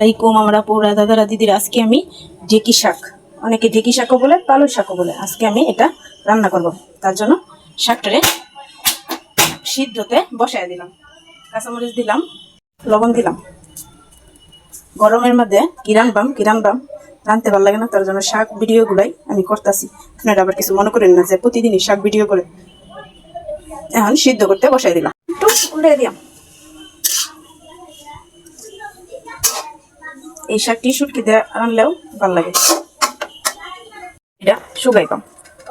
তাই কম আমরা পৌরা দাদারা দিদির, আজকে আমি ঢেকি শাক। অনেকে ঢেকি শাকও বলে, পালং শাকও বলে। আজকে আমি এটা রান্না করব। তার জন্য শাকটারে সিদ্ধতে বসায় দিলাম। কাঁচামরিচ দিলাম, লবণ দিলাম। গরমের মধ্যে কি বাম কি বাম রানতে ভালো লাগে না, তার জন্য শাক ভিডিওগুলাই আমি করতেছি। আপনারা আবার কিছু মনে করেন না যে প্রতিদিনই শাক ভিডিও করে এখন সিদ্ধ করতে বসাই দিলাম। একটু উল্টে দিলাম। এই শাকটি শুটকি দিয়ে রানলেও ভালো লাগে। এটা শুকাই কম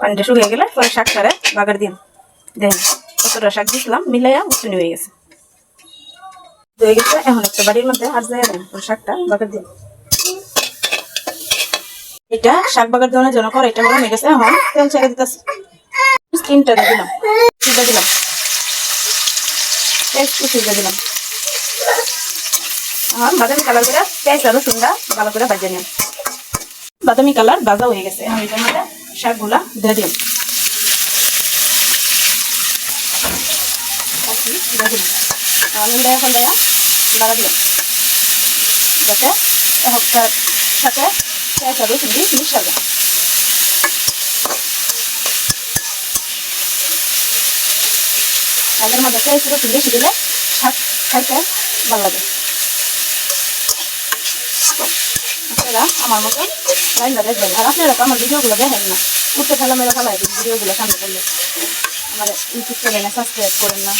পানিটা শুকিয়ে গেলে পরে শাক ছাড়ে বাগার দিন। দেখেন কতটা শাক দিছিলাম, মিলাইয়া উঠুনি হয়ে গেছে। হয়ে গেছে, এখন একটা বাড়ির মধ্যে আর যায় দেন পরে শাকটা বাগার দিন এটা শাক বাগার দেওয়ার জন্য করে, এটা গরম হয়ে গেছে, এখন তেল ছেড়ে দিতেছি। দিয়ে দিলাম দিলাম। দিলাম। এখন বাদামি কালার করে পেঁয়াজ আর রসুনটা ভালো করে ভাজে নিলাম বাদামি কালার ভাজা হয়ে গেছে। আমি এটার মধ্যে শাকগুলা দিয়ে দিলাম। আমি দেয়া লাগা দিলাম। যাতে একটার সাথে পেঁয়াজ আর রসুন দিয়ে মিশাবে শাকের মধ্যে পেঁয়াজ রসুন বেশি দিলে শাক খাইতে ভালো লাগে। আপনারা আমার মতো। লাইনটা দেখবেন আর আপনারা তো আমার ভিডিওগুলো দেখেন না। উঠতে ফেলা মেলা দিন ভিডিওগুলো সামনে করলে আমার ইউটিউব চ্যানেলে সাবস্ক্রাইব করেন না।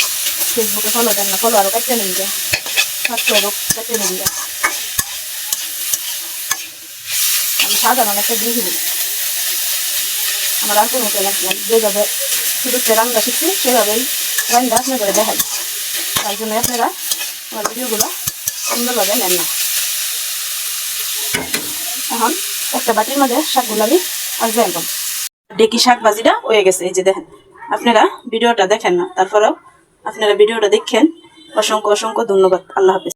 ফেসবুকে ফলো দেন না। ফলো আরও কাটতে নিন যে। সাবস্ক্রাইবও কাটতে নিন যে। আমি সাধারণ একটা দিয়ে দিই আমার আর কোনো চ্যানেল নাই। যেভাবে শুধু রান্না শিখছি, সেভাবেই রান্না আপনি করে দেখাই। তার জন্য আপনারা আমার ভিডিওগুলো সুন্দরভাবে নেন না। এখন একটা বাটির মধ্যে শাকগুলো আমি আসবে একদম ডেকি শাক ভাজিটা? হয়ে গেছে, এই যে দেখেন। আপনারা ভিডিওটা দেখেন না, তারপরেও আপনারা ভিডিওটা দেখেন। অসংখ্য অসংখ্য ধন্যবাদ। আল্লাহ হাফিজ।